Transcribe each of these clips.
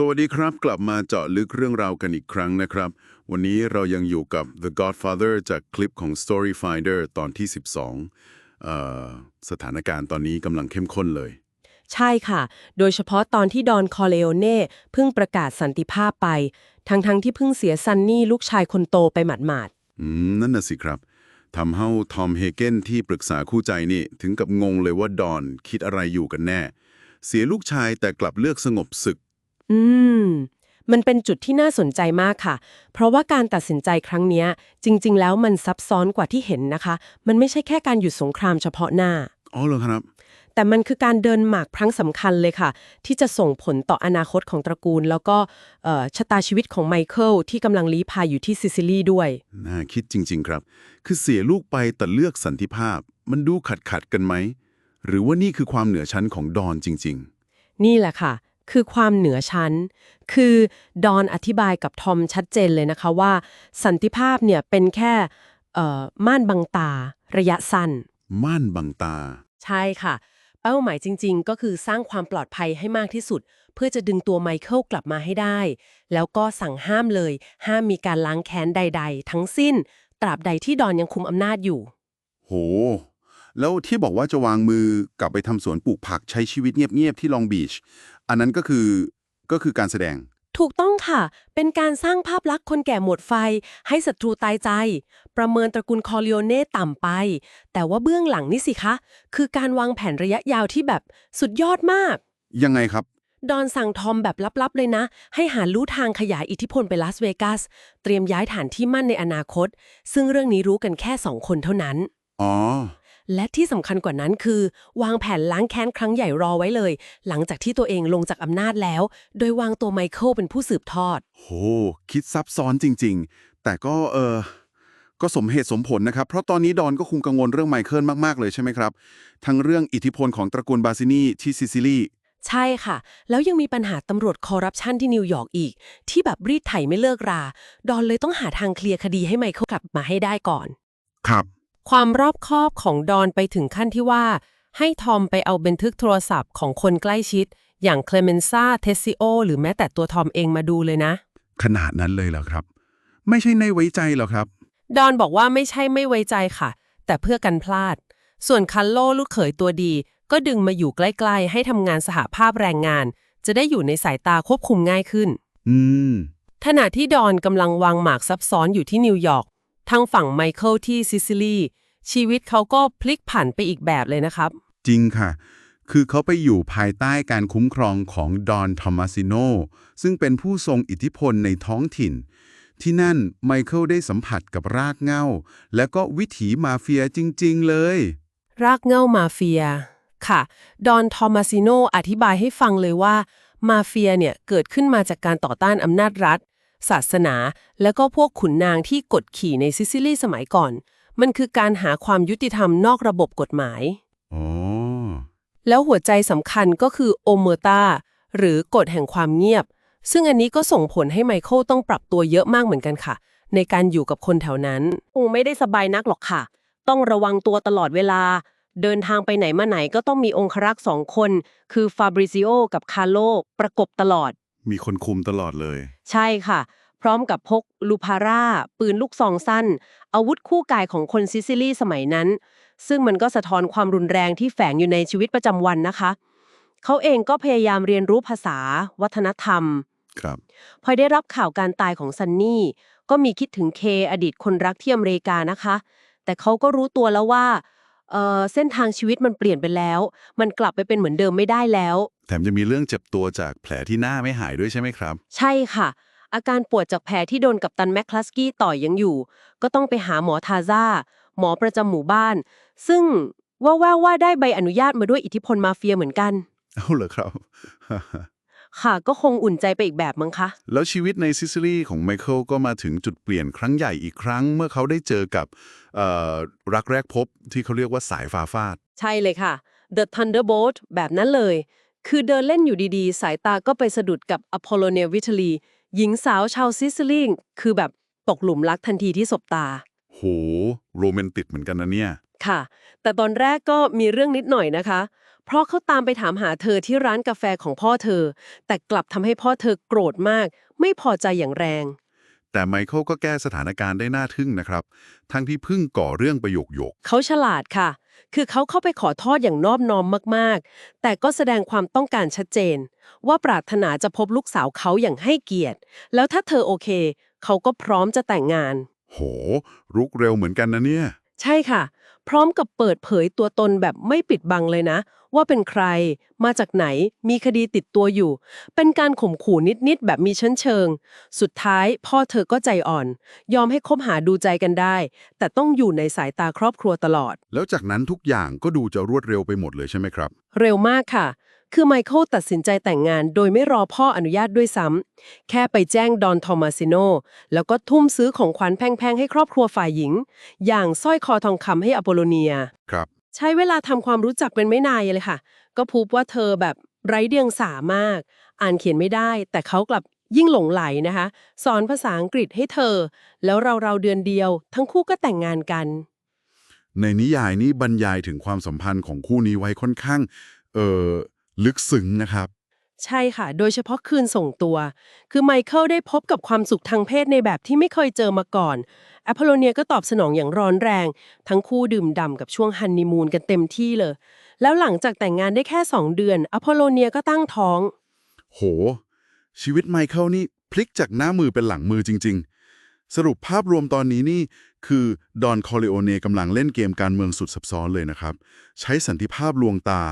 สวัสดีครับ กลับมาเจาะลึกเรื่องราวกันอีกครั้งนะครับ วันนี้เรายังอยู่กับ The Godfather จากคลิปของ Story Finder ตอนที่ 12เอ่อสถานการณ์ตอนนี้กำลังเข้มข้นเลย ใช่ค่ะ โดยเฉพาะตอนที่ดอนคอเลโอเน่เพิ่งประกาศสันติภาพไป ทั้งๆที่เพิ่งเสียซันนี่ลูกชายคนโตไปหมาดอืม นั่นน่ะสิครับทำให้ทอมเฮเกนที่ปรึกษาคู่ใจนี่ ถึงกับงงเลยว่าดอนคิดอะไรอยู่กันแน่ เสียลูกชายแต่กลับเลือกสงบศึกๆ อืม มันเป็นจุดที่น่าสนใจมากค่ะ เพราะว่าการตัดสินใจครั้งเนี้ยจริง ๆ แล้วมันซับซ้อนกว่าที่เห็นนะคะ มันไม่ใช่แค่การหยุดสงครามเฉพาะหน้า อ๋อเหรอครับ แต่มันคือการเดินหมากครั้งสำคัญเลยค่ะ ที่จะส่งผลต่ออนาคตของตระกูล แล้วก็เอ่อชะตาชีวิตของไมเคิลที่กำลังลี้ภัยอยู่ที่ซิซิลีด้วย น่าคิดจริง ๆ ครับ คือเสียลูกไปแต่เลือกสันติภาพ มันดูขัดขัดๆกันไหม หรือว่านี่คือความเหนือชั้นของดอนจริงนี่แหละค่ะ คือความเหนือชั้น คือดอนอธิบายกับทอมชัดเจนเลยนะคะว่า สันติภาพเนี่ยเป็นแค่เอ่อม่านบังตา ระยะสั้นๆม่านบังตา ใช่ค่ะ เป้าหมายจริง ๆ ก็คือสร้างความปลอดภัยให้มากที่สุด เพื่อจะดึงตัวไมเคิลกลับมาให้ได้ แล้วก็สั่งห้ามเลย ห้ามมีการล้างแค้นใด ๆ ทั้งสิ้น ตราบใดที่ดอนยังคุมอำนาจอยู่ โห แล้วที่บอกว่าจะวางมือกลับไปทำสวนปลูกผักใช้ชีวิตเงียบ ๆ ที่ลองบีช อันนั้นก็คือก็คือการแสดง ถูกต้องค่ะ เป็นการสร้างภาพลักษณ์คนแก่หมดไฟ ให้ศัตรูตายใจ ประเมินตระกูลคอริโอเน่ต่ำไป แต่ว่าเบื้องหลังนี่สิคะ คือการวางแผนระยะยาวที่แบบสุดยอดมาก ยังไงครับ ดอนสั่งทอมแบบลับ ๆ เลยนะ ให้หาลู่ทางขยายอิทธิพลไปลาสเวกัส เตรียมย้ายฐานที่มั่นในอนาคต ซึ่งเรื่องนี้รู้กันแค่สองคนเท่านั้น อ๋อ และที่สำคัญกว่านั้นคือ วางแผนล้างแค้นครั้งใหญ่รอไว้เลย หลังจากที่ตัวเองลงจากอำนาจแล้ว โดยวางตัวไมเคิลเป็นผู้สืบทอด โห คิดซับซ้อนจริง ๆ แต่ก็เออก็สมเหตุสมผลนะครับ เพราะตอนนี้ดอนก็คงกังวลเรื่องไมเคิลมาก ๆ เลยใช่ไหมครับ ทั้งเรื่องอิทธิพลของตระกูลบาซินีที่ซิซิลีใช่ค่ะ แล้วยังมีปัญหาตำรวจคอร์รัปชันที่นิวยอร์กอีก ที่แบบรีดไถไม่เลิกรา ดอนเลยต้องหาทางเคลียร์คดีให้ไมเคิลกลับมาให้ได้ก่อน ครับ ความรอบคอบของดอนไปถึงขั้นที่ว่า ให้ทอมไปเอาบันทึกโทรศัพท์ของคนใกล้ชิด อย่างเคลเมนซ่าเทสซิโอหรือแม้แต่ตัวทอมเองมาดูเลยนะ ขนาดนั้นเลยเหรอครับ ไม่ใช่ในไว้ใจเหรอครับ ดอนบอกว่าไม่ใช่ไม่ไว้ใจค่ะ แต่เพื่อกันพลาด ส่วนคันโลลูกเขยตัวดี ก็ดึงมาอยู่ใกล้ ๆ ให้ทำงานสหภาพแรงงาน จะได้อยู่ในสายตาควบคุมง่ายขึ้น อืมขณะที่ดอนกำลังวางหมากซับซ้อนอยู่ที่นิวยอร์ก ทางฝั่งไมเคิลที่ซิซิลีชีวิตเขาก็พลิกผันไปอีกแบบเลยนะครับ จริงค่ะ คือเขาไปอยู่ภายใต้การคุ้มครองของดอนทอมัสซิโนซึ่งเป็นผู้ทรงอิทธิพลในท้องถิ่น ที่นั่นไมเคิลได้สัมผัสกับรากเหง้า และก็วิถีมาเฟียจริง ๆ เลย รากเหง้ามาเฟีย ค่ะ ดอนทอมัสซิโนอธิบายให้ฟังเลยว่ามาเฟียเนี่ยเกิดขึ้นมาจากการต่อต้านอำนาจรัฐ ศาสนา แล้วก็พวกขุนนางที่กดขี่ในซิซิลีสมัยก่อน มันคือการหาความยุติธรรมนอกระบบกฎหมายอ๋อแล้วหัวใจสำคัญก็คือโอเมอร์ตาหรือกฎแห่งความเงียบ ซึ่งอันนี้ก็ส่งผลให้ไมเคิลต้องปรับตัวเยอะมากเหมือนกันค่ะ ในการอยู่กับคนแถวนั้น คงไม่ได้สบายนักหรอกค่ะ ต้องระวังตัวตลอดเวลา เดินทางไปไหนมาไหนก็ต้องมีองครักษ์สองคน คือฟาบริซิโอกับคาร์โลประกบตลอด มีคนคุมตลอดเลย ใช่ค่ะ พร้อมกับพกลูพาร่า ปืนลูกซองสั้น อาวุธคู่กายของคนซิซิลีสมัยนั้น ซึ่งมันก็สะท้อนความรุนแรงที่แฝงอยู่ในชีวิตประจำวันนะคะ เขาเองก็พยายามเรียนรู้ภาษา วัฒนธรรม ครับ พอได้รับข่าวการตายของซันนี่ ก็มีคิดถึงเคอดีตคนรักที่อเมริกานะคะ แต่เขาก็รู้ตัวแล้วว่าเอ่อเส้นทางชีวิตมันเปลี่ยนไปแล้ว มันกลับไปเป็นเหมือนเดิมไม่ได้แล้ว แถมจะมีเรื่องเจ็บตัวจากแผลที่หน้าไม่หายด้วยใช่ไหมครับ ใช่ค่ะ อาการปวดจากแผลที่โดนกับตันแมคคลัสกี้ต่อยยังอยู่ ก็ต้องไปหาหมอทาซ่าหมอประจำหมู่บ้าน ซึ่งว่าแววว่าได้ใบอนุญาตมาด้วยอิทธิพลมาเฟียเหมือนกัน เอาเหรอครับ ค่ะก็คงอุ่นใจไปอีกแบบมั้งคะ แล้วชีวิตในซิซิลีของไมเคิลก็มาถึงจุดเปลี่ยนครั้งใหญ่อีกครั้ง เมื่อเขาได้เจอกับเอ่อรักแรกพบที่เขาเรียกว่าสายฟ้าฟาด ใช่เลยค่ะ The Thunderbolt แบบนั้นเลย คือเดินเล่นอยู่ดีๆ สายตาก็ไปสะดุดกับอพอลโลเนียวิทลี หญิงสาวชาวซิซิลีคือแบบตกหลุมรักทันทีที่สบตา โห โรแมนติกเหมือนกันนะเนี่ย ค่ะ แต่ตอนแรกก็มีเรื่องนิดหน่อยนะคะ เพราะเขาตามไปถามหาเธอที่ร้านกาแฟของพ่อเธอ แต่กลับทำให้พ่อเธอโกรธมาก ไม่พอใจอย่างแรง แต่ไมเคิลก็แก้สถานการณ์ได้น่าทึ่งนะครับ ทั้งที่เพิ่งก่อเรื่องประโยคโยก เขาฉลาดค่ะ คือเขาเข้าไปขอโทษอย่างนอบน้อมมากๆ แต่ก็แสดงความต้องการชัดเจน ว่าปรารถนาจะพบลูกสาวเขาอย่างให้เกียรติ แล้วถ้าเธอโอเค เขาก็พร้อมจะแต่งงาน โห รุกเร็วเหมือนกันนะเนี่ย ใช่ค่ะ พร้อมกับเปิดเผยตัวตนแบบไม่ปิดบังเลยนะ ว่าเป็นใคร มาจากไหน มีคดีติดตัวอยู่ เป็นการข่มขู่นิด ๆ แบบมีชั้นเชิง สุดท้ายพ่อเธอก็ใจอ่อน ยอมให้คบหาดูใจกันได้ แต่ต้องอยู่ในสายตาครอบครัวตลอด แล้วจากนั้นทุกอย่างก็ดูจะรวดเร็วไปหมดเลยใช่ไหมครับ เร็วมากค่ะ คือไมเคิลตัดสินใจแต่งงาน โดยไม่รอพ่ออนุญาตด้วยซ้ำ แค่ไปแจ้งดอนทอมาซิโน แล้วก็ทุ่มซื้อของขวัญแพงๆให้ครอบครัวฝ่ายหญิง อย่างสร้อยคอทองคำให้อโปโลเนีย ครับ ใช้เวลาทำความรู้จักเป็นไม่นานเลยค่ะ ก็พบว่าเธอแบบไร้เดียงสามาก อ่านเขียนไม่ได้ แต่เขากลับยิ่งหลงไหลนะคะ สอนภาษาอังกฤษให้เธอ แล้วเราๆเดือนเดียว ทั้งคู่ก็แต่งงานกัน ในนิยายนี้บรรยายถึงความสัมพันธ์ของคู่นี้ไว้ค่อนข้าง เออลึกซึ้งนะครับ ใช่ค่ะ โดยเฉพาะคืนส่งตัว คือไมเคิลได้พบกับความสุขทางเพศในแบบที่ไม่เคยเจอมาก่อนแอพโลเนียก็ตอบสนองอย่างร้อนแรง ทั้งคู่ดื่มด่ำกับช่วงฮันนีมูนกันเต็มที่เลย แล้วหลังจากแต่งงานได้แค่ 2 เดือนอพโลเนียก็ตั้งท้อง โห ชีวิตไมเคิลนี่พลิกจากหน้ามือเป็นหลังมือจริง ๆ สรุปภาพรวมตอนนี้นี่คือดอนคอริโอเนกำลังเล่นเกมการเมืองสุดซับซ้อนเลยนะครับ ใช้สันติภาพลวงตา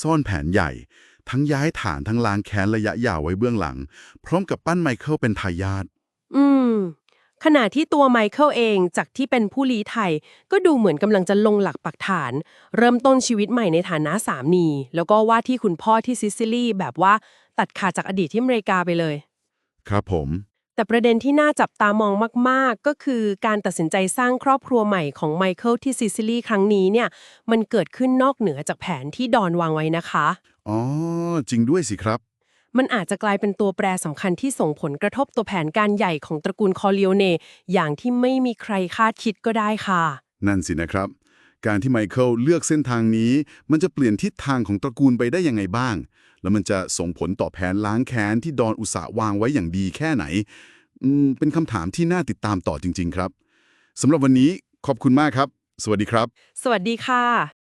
ซ่อนแผนใหญ่ ทั้งย้ายฐานทั้งล้างแค้นระยะยาวไว้เบื้องหลัง พร้อมกับปั้นไมเคิลเป็นทายาทอืม ขณะที่ตัวไมเคิลเองจากที่เป็นผู้ลี้ภัยก็ดูเหมือนกำลังจะลงหลักปักฐาน เริ่มต้นชีวิตใหม่ในฐานะสามี แล้วก็ว่าที่คุณพ่อที่ซิซิลีแบบว่าตัดขาดจากอดีตที่อเมริกาไปเลย ครับผม แต่ประเด็นที่น่าจับตามองมาก ๆ ก็คือการตัดสินใจสร้างครอบครัวใหม่ของไมเคิลที่ซิซิลีครั้งนี้เนี่ย มันเกิดขึ้นนอกเหนือจากแผนที่ดอนวางไว้นะคะ อ๋อ จริงด้วยสิครับ มันอาจจะกลายเป็นตัวแปรสำคัญที่ส่งผลกระทบตัวแผนการใหญ่ของตระกูลคอริโอเน อย่างที่ไม่มีใครคาดคิดก็ได้ค่ะ นั่นสินะครับ การที่ไมเคิลเลือกเส้นทางนี้ มันจะเปลี่ยนทิศทางของตระกูลไปได้ยังไงบ้าง แล้วมันจะส่งผลต่อแผนล้างแค้นที่ดอนอุตสาห์วางไว้อย่างดีแค่ไหนอืมเป็นคำถามที่น่าติดตามต่อจริง ๆ ครับสำหรับวันนี้ขอบคุณมากครับ สวัสดีครับ สวัสดีค่ะ